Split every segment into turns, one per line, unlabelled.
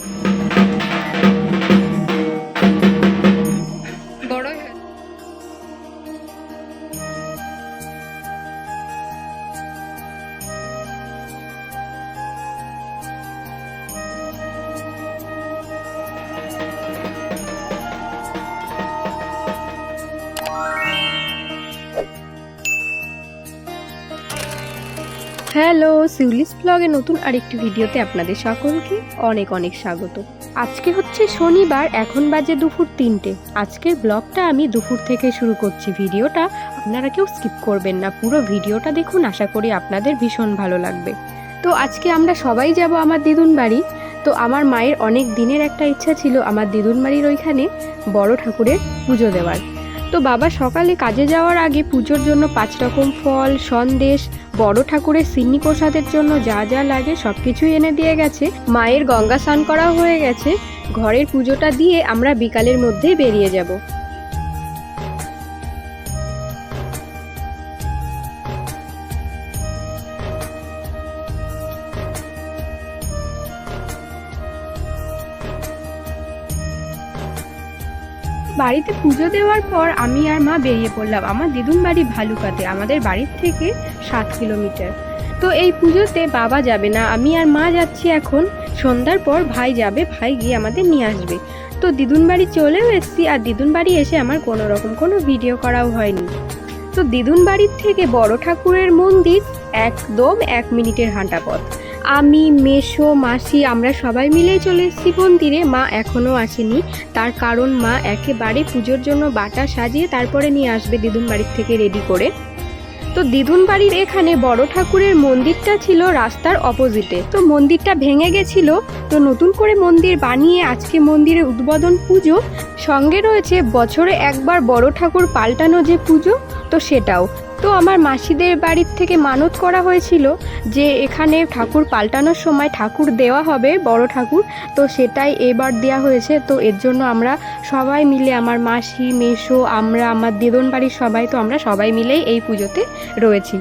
বড় হ্যালো, সিউলিস ব্লগে নতুন আরেকটি ভিডিওতে আপনাদের সকলকে অনেক অনেক স্বাগত। আজকে হচ্ছে শনিবার, এখন বাজে দুপুর তিনটে। আজকের ব্লগটা আমি দুপুর থেকে শুরু করছি। ভিডিওটা আপনারা কেউ স্কিপ করবেন না। পুরো ভিডিওটা দেখুন, আশা করি আপনাদের ভীষণ ভালো লাগবে। তো আজকে আমরা সবাই যাব আমার দিদুন বাড়ি। তো আমার মায়ের অনেক দিনের একটা ইচ্ছা ছিল আমার দিদুন বাড়ির ওইখানে বড় ঠাকুরের পুজো দেওয়ার। তো বাবা সকালে কাজে যাওয়ার আগে পুজোর জন্য পাঁচ রকম ফল, সন্দেশ বড় ঠাকুরের সিন্নি প্রসাদের জন্য যা যা লাগে সব কিছুই এনে দিয়ে গেছে। মায়ের গঙ্গা স্নান করা হয়ে গেছে। ঘরের পুজোটা দিয়ে আমরা বিকালের মধ্যেই বেরিয়ে যাব। বাড়িতে পুজো দেওয়ার পর আমি আর মা বেরিয়ে পড়লাম আমার দিদুন বাড়ি ভালুকাতে, আমাদের বাড়ির থেকে সাত কিলোমিটার। তো এই পুজোতে বাবা যাবে না, আমি আর মা যাচ্ছি এখন। সন্ধ্যার পর ভাই যাবে, ভাই গিয়ে আমাদের নিয়ে আসবে। তো দিদুন বাড়ি চলেও এসেছি আর দিদুন বাড়ি এসে আমার কোনো রকম কোনো ভিডিও করাও হয়নি। তো দিদুন বাড়ির থেকে বড় ঠাকুরের মন্দির একদম এক মিনিটের হাঁটা পথ আমি মেশো মাসি, আমরা সবাই মিলেই চলে এসেছি মন্দিরে। মা এখনও আসেনি। তার কারণ মা একেবারে পুজোর জন্য বাটা সাজিয়ে তারপরে নিয়ে আসবে দিদুন বাড়ির থেকে রেডি করে। তো দিদুন বাড়ির এখানে বড় ঠাকুরের মন্দিরটা ছিল রাস্তার অপোজিটে তো মন্দিরটা ভেঙে গেছিল। তো নতুন করে মন্দির বানিয়ে আজকে মন্দিরে উদ্বোধন পুজো। সঙ্গে রয়েছে বছরে একবার বড় ঠাকুর পাল্টানো যে পুজো, তো সেটাও। তো আমার মাসিদের বাড়ির থেকে মানত করা হয়েছিল যে এখানে ঠাকুর পাল্টানোর সময় ঠাকুর দেওয়া হবে, বড় ঠাকুর। তো সেটাই এবার দেওয়া হয়েছে। তো এর জন্য আমরা সবাই মিলে, আমার মাসি, মেসো, আমরা, আমার দেদন বাড়ির সবাই, তো আমরা সবাই মিলেই এই পুজোতে রয়েছি।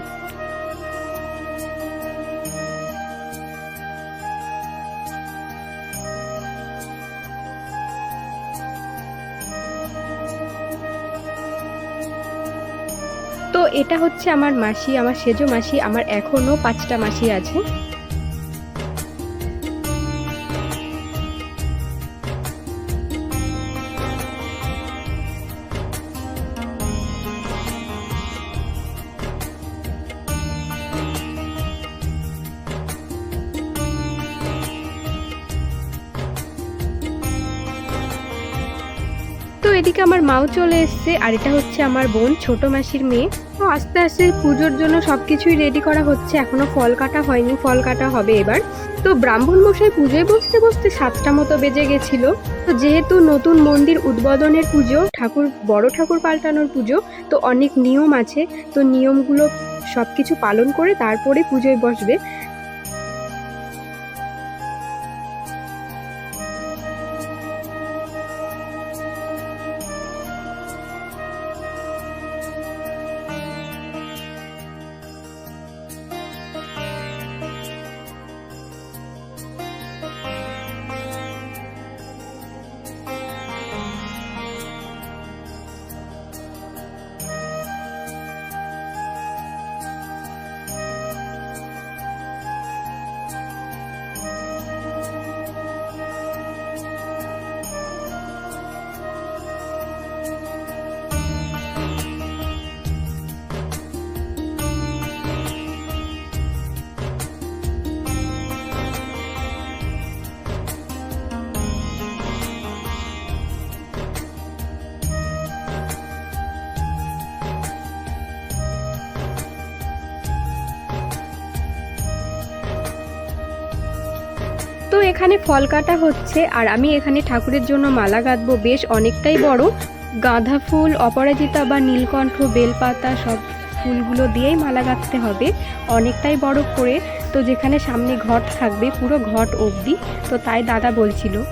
এটা হচ্ছে আমার মাসি আমার সেজো মাসি আমার এখনও পাঁচটা মাসি আছে। তো এদিকে আমার মাও চলে এসছে, আর এটা হচ্ছে আমার বোন, ছোট মাসির মেয়ে। তো আস্তে আস্তে পুজোর জন্য সব কিছুই রেডি করা হচ্ছে, এখনও ফল কাটা হয়নি, ফল কাটা হবে এবার। তো ব্রাহ্মণ মশাই পুজোয় বসতে বসতে সাতটা মতো বেজে গেছিল। তো যেহেতু নতুন মন্দির উদ্বোধনের পুজো, ঠাকুর, বড় ঠাকুর পাল্টানোর পুজো, তো অনেক নিয়ম আছে। তো নিয়মগুলো সব কিছু পালন করে তারপরে পুজোয় বসবে। এখানে ফল কাটা হচ্ছে আর আমি এখানে ঠাকুরের জন্য মালা গাঁথবো বেশ অনেকটাই বড়। গাঁধা ফুল, অপরাজিতা বা নীলকণ্ঠ, বেলপাতা, সব ফুলগুলো দিয়েই মালা গাঁথতে হবে। অনেকটাই বড় করে। তো যেখানে সামনে ঘট থাকবে, পুরো ঘট অবধি। তো তাই দাদা বলছিল।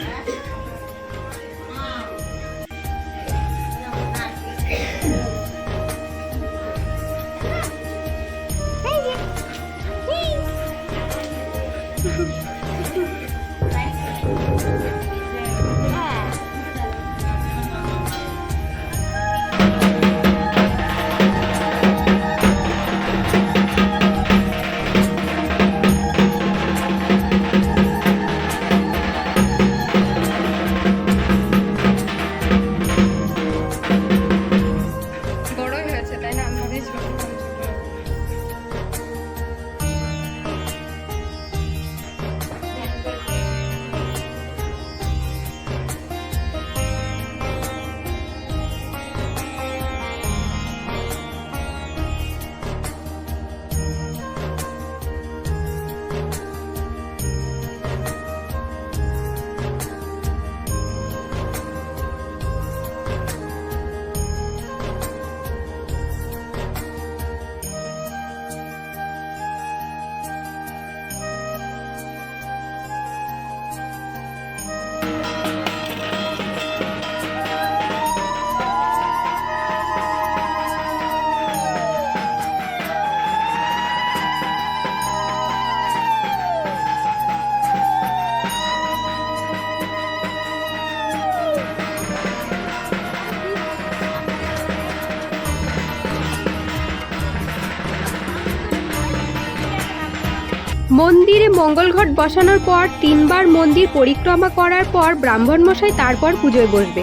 Yeah. মন্দিরে মঙ্গলঘট বসানোর পর তিনবার মন্দির পরিক্রমা করার পর ব্রাহ্মণ মশাই তারপর পুজোয় বসবে।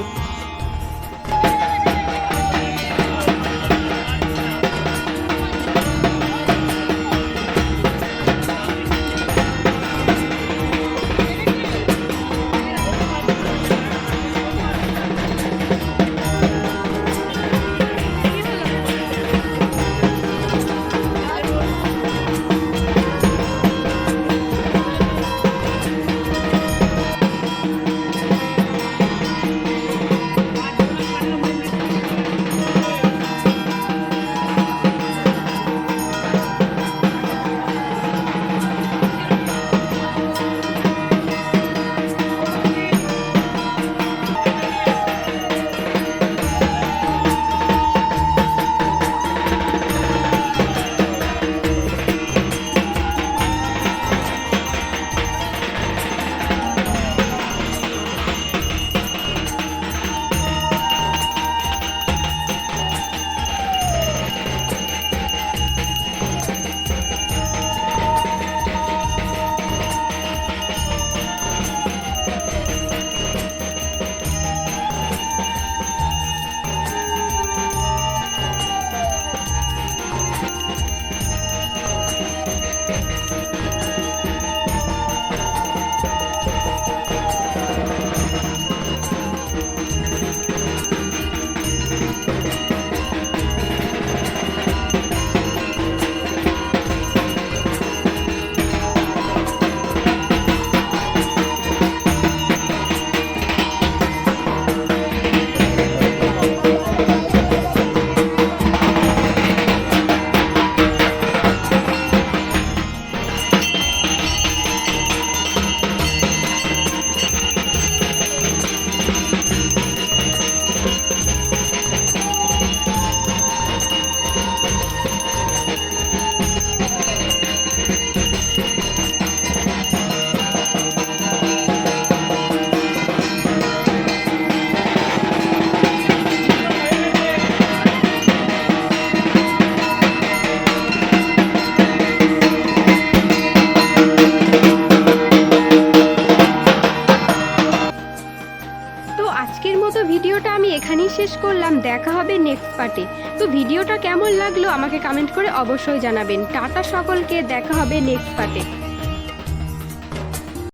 শেষ করলাম, দেখা হবে নেক্সট পার্টে তো ভিডিওটা কেমন লাগল আমাকে কমেন্ট করে অবশ্যই জানাবেন। টাটা সকলকে, দেখা হবে নেক্সট পার্টে